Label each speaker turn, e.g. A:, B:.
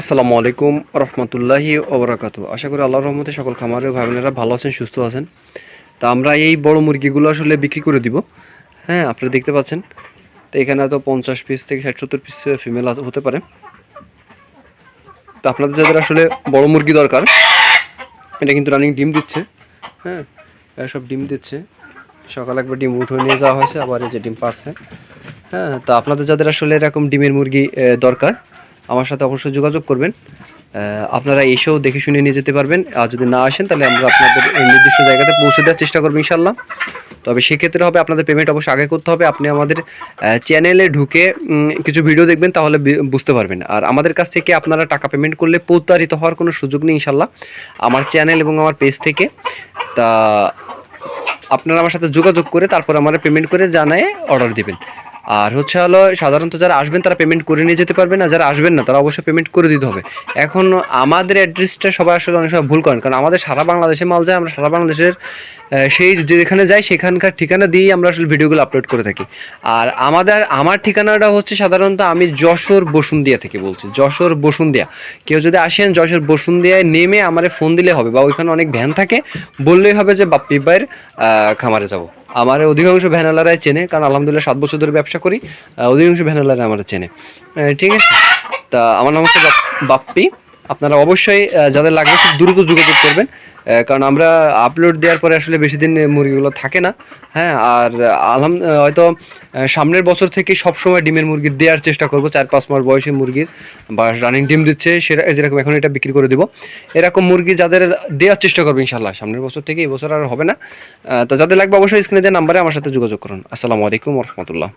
A: আসসালামু আলাইকুম রহমতুল্লাহি ওবরাকাতু আশা করি আল্লাহর রহমতে সকল খামারের ভাই বোনেরা ভালো আছেন, সুস্থ আছেন। তা আমরা এই বড় মুরগিগুলো আসলে বিক্রি করে দিব। হ্যাঁ আপনারা দেখতে পাচ্ছেন। তো এখানে তো পঞ্চাশ পিস থেকে ষাট, সত্তর পিস ফিমেল হতে পারে। তো আপনাদের যাদের আসলে বড় মুরগি দরকার, এটা কিন্তু রানিং ডিম দিচ্ছে। হ্যাঁ সব ডিম দিচ্ছে। সকাল একবার ডিম উঠে নিয়ে যাওয়া হয়েছে, আবার এই যে ডিম পারছে হ্যাঁ তো আপনাদের যাদের আসলে এরকম ডিমের মুরগি দরকার আমার সাথে অবশ্যই যোগাযোগ করবেন। আপনারা এসেও দেখে শুনে নিয়ে যেতে পারবেন। আর যদি না আসেন, তাহলে আমরা আপনাদের নির্দিষ্ট জায়গাতে পৌঁছে দেওয়ার চেষ্টা করব ইনশাল্লাহ তবে সেক্ষেত্রে হবে আপনাদের পেমেন্ট অবশ্যই আগে করতে হবে। আপনি আমাদের চ্যানেলে ঢুকে কিছু ভিডিও দেখবেন, তাহলে বুঝতে পারবেন। আর আমাদের কাছ থেকে আপনারা টাকা পেমেন্ট করলে প্রতারিত হওয়ার কোনো সুযোগ নেই ইনশাল্লাহ আমার চ্যানেল এবং আমার পেজ থেকে, তা আপনারা আমার সাথে যোগাযোগ করে তারপর আমার পেমেন্ট করে জানায় অর্ডার দিবেন। আর হচ্ছে হলো, সাধারণত যারা আসবেন তারা পেমেন্ট করে নিয়ে যেতে পারবেন, আর যারা আসবেন না, তারা অবশ্যই পেমেন্ট করে দিতে হবে। এখন আমাদের অ্যাড্রেসটা সবাই আসলে অনেক সময় ভুল করেন, কারণ আমাদের সারা বাংলাদেশে মাল যায়, আমরা সারা বাংলাদেশের সেই যেখানে যাই, সেখানকার ঠিকানা দিয়েই আমরা আসলে ভিডিওগুলো আপলোড করে থাকি। আর আমাদের, আমার ঠিকানাটা হচ্ছে সাধারণত আমি যশোর বসুন্দিয়া থেকে বলছি, যশোর বসুন্দিয়া কেউ যদি আসেন যশোর বসুন্দিয়ায় নেমে আমারে ফোন দিলে হবে, বা ওইখানে অনেক ভ্যান থাকে, বললেই হবে যে, বাপ্পি ভাইয়ের খামারে যাব। আমার অধিকাংশ ভ্যানালারাই চেনে, কারণ আলহামদুলিল্লাহ সাত বছর ধরে ব্যবসা করি অধিকাংশ ভ্যানালারা আমার চেনে। ঠিক আছে? তা আমার নাম হচ্ছে বাপ- বাপ্পি। আপনারা অবশ্যই যাদের লাগবে খুব দ্রুত যোগাযোগ করবেন কারণ আমরা আপলোড দেওয়ার পরে আসলে বেশি দিন মুরগিগুলো থাকে না। হ্যাঁ আর আলহাম হয়তো সামনের বছর থেকে সবসময় ডিমের মুরগি দেওয়ার চেষ্টা করব, চার পাঁচ মাস বয়সী মুরগির, বা রানিং ডিম দিচ্ছে সেটা যেরকম এখন এটা বিক্রি করে দিব। এরকম মুরগি যাদের দেওয়ার চেষ্টা করব ইনশাল্লাহ সামনের বছর থেকে এই বছর আর হবে না। তো যাদের লাগবে অবশ্যই স্ক্রিনে দেওয়া নাম্বারে আমার সাথে যোগাযোগ করুন। আসসালামু আলাইকুম রহমতুল্লাহ।